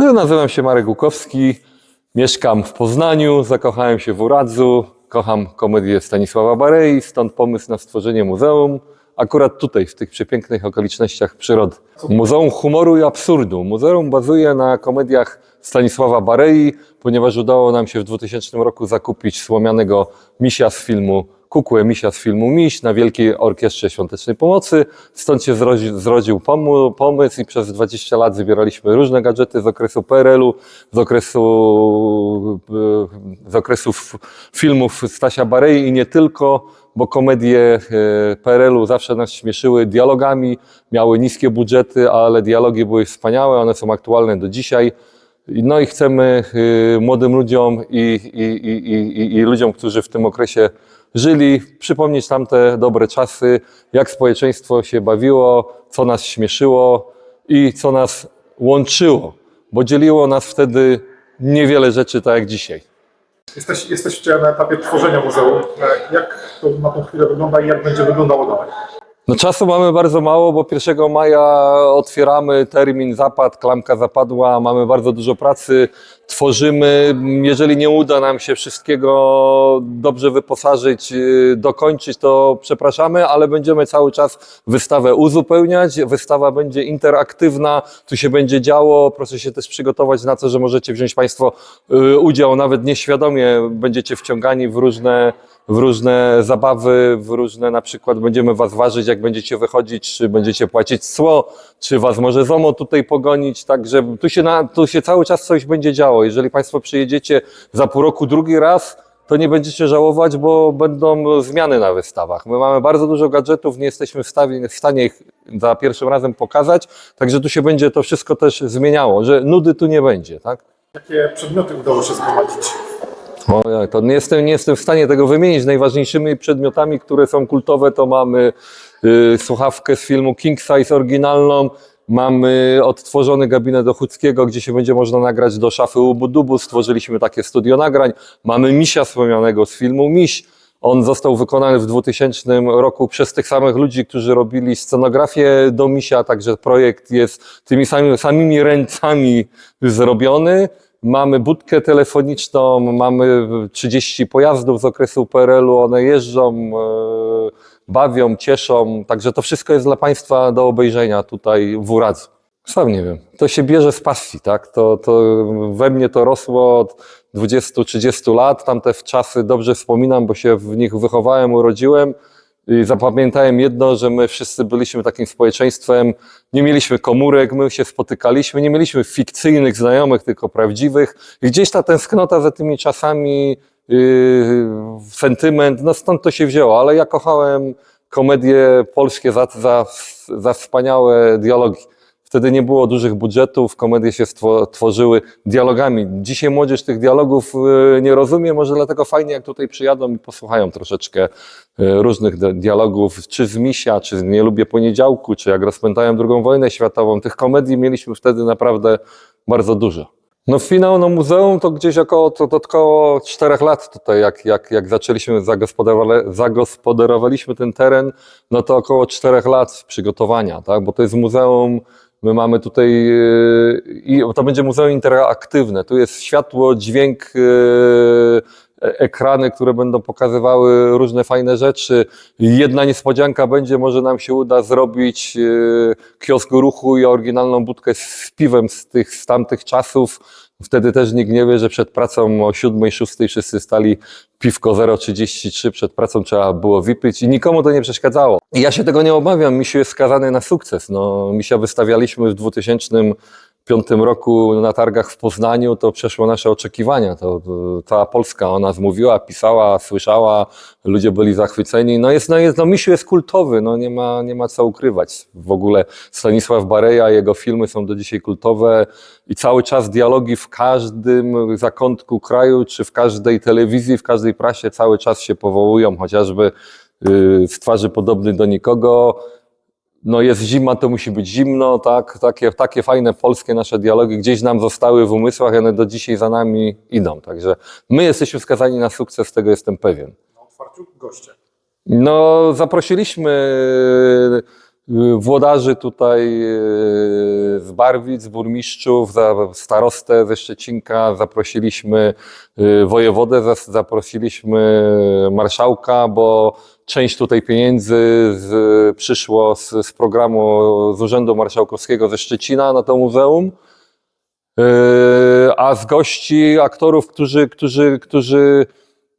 No, nazywam się Marek Łukowski, mieszkam w Poznaniu, zakochałem się w Uradzu, kocham komedię Stanisława Barei, stąd pomysł na stworzenie muzeum. Akurat tutaj, w tych przepięknych okolicznościach przyrody. Muzeum Humoru i Absurdu. Muzeum bazuje na komediach Stanisława Barei, ponieważ udało nam się w 2000 roku zakupić słomianego misia z filmu kukłę misia z filmu Miś na Wielkiej Orkiestrze Świątecznej Pomocy. Stąd się zrodził, pomysł i przez 20 lat zbieraliśmy różne gadżety z okresu PRL-u, z okresu, z okresu f- filmów Stasia Barei i nie tylko, bo komedie e, PRL-u zawsze nas śmieszyły dialogami, miały niskie budżety, ale dialogi były wspaniałe, one są aktualne do dzisiaj. No i chcemy y, młodym ludziom i, i, i, i, ludziom, którzy w tym okresie żyli, przypomnieć tamte dobre czasy, jak społeczeństwo się bawiło, co nas śmieszyło i co nas łączyło, bo dzieliło nas wtedy niewiele rzeczy, tak jak dzisiaj. Jesteś, jesteście na etapie tworzenia muzeum. E, Jak to na tą chwilę wygląda i jak będzie wyglądało dalej? No czasu mamy bardzo mało, bo 1 maja otwieramy, termin zapadł, klamka zapadła, mamy bardzo dużo pracy, tworzymy. Jeżeli nie uda nam się wszystkiego dobrze wyposażyć, yy, dokończyć, to przepraszamy, ale będziemy cały czas wystawę uzupełniać. Wystawa będzie interaktywna, tu się będzie działo. Proszę się też przygotować na to, że możecie wziąć Państwo yy, udział, nawet nieświadomie będziecie wciągani w różne w różne zabawy, w różne na przykład będziemy was ważyć, jak będziecie wychodzić, czy będziecie płacić cło, czy was może ZOMO tutaj pogonić, także tu się, na, tu się cały czas coś będzie działo. Jeżeli Państwo przyjedziecie za pół roku drugi raz, to nie będziecie żałować, bo będą zmiany na wystawach. My mamy bardzo dużo gadżetów, nie jesteśmy w, w stanie ich za pierwszym razem pokazać, także tu się będzie to wszystko też zmieniało, że nudy tu nie będzie, tak? Jakie przedmioty udało się zgromadzić? O, to nie jestem, nie jestem w stanie tego wymienić. Najważniejszymi przedmiotami, które są kultowe, to mamy y, słuchawkę z filmu King Size oryginalną, mamy odtworzony gabinet Ochódzkiego, gdzie się będzie można nagrać do szafy Ubudubu. Stworzyliśmy takie studio nagrań. Mamy misia wspomnianego z filmu Miś. On został wykonany w 2000 roku przez tych samych ludzi, którzy robili scenografię do misia, także projekt jest tymi samymi, samymi ręcami zrobiony. Mamy budkę telefoniczną, mamy 30 pojazdów z okresu PRL-u, one jeżdżą, e, bawią, cieszą, także to wszystko jest dla Państwa do obejrzenia tutaj w Uradzu. Sam nie wiem, to się bierze z pasji, tak? To, to we mnie to rosło od 20-30 lat, tamte czasy dobrze wspominam, bo się w nich wychowałem, urodziłem. I zapamiętałem jedno, że my wszyscy byliśmy takim społeczeństwem, nie mieliśmy komórek, my się spotykaliśmy, nie mieliśmy fikcyjnych znajomych, tylko prawdziwych. I gdzieś ta tęsknota za tymi czasami, yy, sentyment, no stąd to się wzięło, ale ja kochałem komedie polskie za, za, za wspaniałe dialogi. Wtedy nie było dużych budżetów, komedie się tworzyły dialogami. Dzisiaj młodzież tych dialogów y, nie rozumie, może dlatego fajnie, jak tutaj przyjadą i posłuchają troszeczkę y, różnych di- dialogów, czy z Misia, czy z Nie lubię poniedziałku, czy jak rozpętałem drugą wojnę światową. Tych komedii mieliśmy wtedy naprawdę bardzo dużo. No finał no muzeum to gdzieś około, to, to około czterech lat tutaj, jak, jak, jak zaczęliśmy, zagospodarowa- zagospodarowaliśmy ten teren, no to około czterech lat przygotowania, tak, bo to jest muzeum, my mamy tutaj, yy, i to będzie muzeum interaktywne, tu jest światło, dźwięk, e- ekrany, które będą pokazywały różne fajne rzeczy. Jedna niespodzianka będzie, może nam się uda zrobić yy, kiosk ruchu i oryginalną budkę z piwem z tych z tamtych czasów. Wtedy też nikt nie wie, że przed pracą o 7, 6 wszyscy stali piwko 0,33, przed pracą trzeba było wypić i nikomu to nie przeszkadzało. I ja się tego nie obawiam, Misiu jest skazany na sukces. No, Misia wystawialiśmy w 2005 roku na targach w Poznaniu, to przeszło nasze oczekiwania. To, to cała Polska o nas mówiła, pisała, słyszała, ludzie byli zachwyceni. No, jest, no, jest, no Misiu jest kultowy, no, nie, ma, nie ma co ukrywać. W ogóle Stanisław Bareja, jego filmy są do dzisiaj kultowe i cały czas dialogi w każdym zakątku kraju, czy w każdej telewizji, w każdej prasie cały czas się powołują, chociażby yy, w twarzy podobny do nikogo. No jest zima, to musi być zimno, tak? Takie, takie fajne polskie nasze dialogi gdzieś nam zostały w umysłach, i one do dzisiaj za nami idą. Także my jesteśmy skazani na sukces, tego jestem pewien. Na otwarciu goście. No, zaprosiliśmy włodarzy tutaj y, z Barwic, burmistrzów, za starostę ze Szczecinka, zaprosiliśmy y, wojewodę, zaprosiliśmy marszałka, bo część tutaj pieniędzy z, przyszło z, z programu z Urzędu Marszałkowskiego ze Szczecina na to muzeum. Yy, a z gości aktorów, którzy, którzy, którzy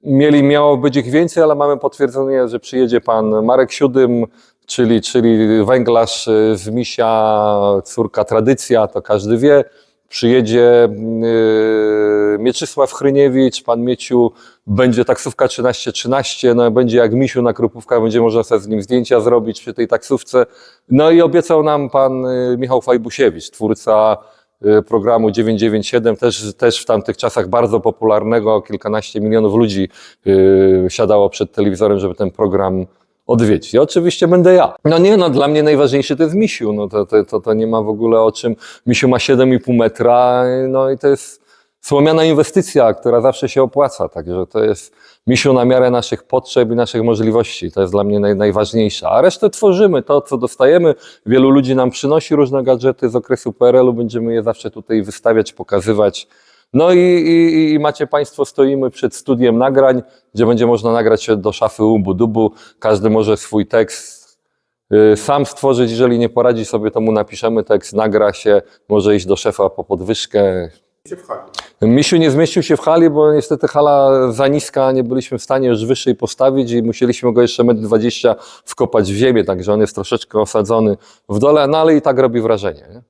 mieli, miało być ich więcej, ale mamy potwierdzenie, że przyjedzie pan Marek Siódym, czyli, czyli węglarz yy, z Misia, córka Tradycja, to każdy wie. Przyjedzie yy, Mieczysław Chryniewicz, pan Mieciu, będzie taksówka 1313, no będzie jak Misiu na Krupówkach, będzie można sobie z nim zdjęcia zrobić przy tej taksówce. No i obiecał nam pan yy, Michał Fajbusiewicz, twórca y, programu 997, też, też w tamtych czasach bardzo popularnego, kilkanaście milionów ludzi y, siadało przed telewizorem, żeby ten program odwiedzić. I oczywiście będę ja. No nie, no dla mnie najważniejszy to jest Misiu, no to, to, to, to nie ma w ogóle o czym. Misiu ma 7,5 metra, no i to jest słomiana inwestycja, która zawsze się opłaca, także to jest Misiu na miarę naszych potrzeb i naszych możliwości. To jest dla mnie naj, najważniejsze. A resztę tworzymy, to co dostajemy. Wielu ludzi nam przynosi różne gadżety z okresu PRL-u, będziemy je zawsze tutaj wystawiać, pokazywać. No i, i, i macie Państwo, stoimy przed studiem nagrań, gdzie będzie można nagrać się do szafy Ubu Dubu. Każdy może swój tekst y, sam stworzyć, jeżeli nie poradzi sobie, to mu napiszemy tekst, nagra się, może iść do szefa po podwyżkę. Misiu nie zmieścił się w hali, bo niestety hala za niska, nie byliśmy w stanie już wyższej postawić i musieliśmy go jeszcze 1,20 m wkopać w ziemię, także on jest troszeczkę osadzony w dole, no ale i tak robi wrażenie. Nie?